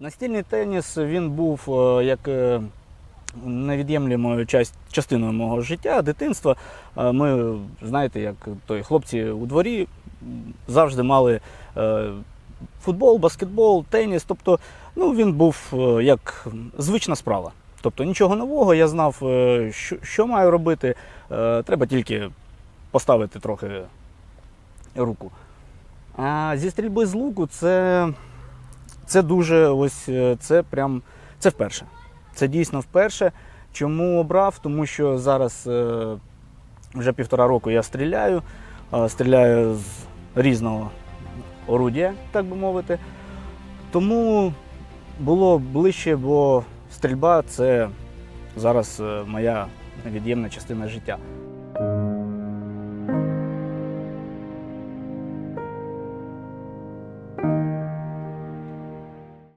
Настільний теніс він був е, як е, невід'ємлемою частиною мого життя, дитинства. Е, Ми, знаєте, як той хлопці у дворі завжди мали футбол, баскетбол, теніс. Тобто, ну, він був як звична справа. Тобто нічого нового, я знав, що, що маю робити. Треба тільки поставити трохи руку. А зі стрільби з луку це, це дуже ось е, це прям це вперше. Це дійсно вперше. Чому обрав? Тому що зараз е, вже півтора року я стріляю, е, стріляю з різного орудія, так би мовити. Тому було ближче, бо стрільба це зараз моя невід'ємна частина життя.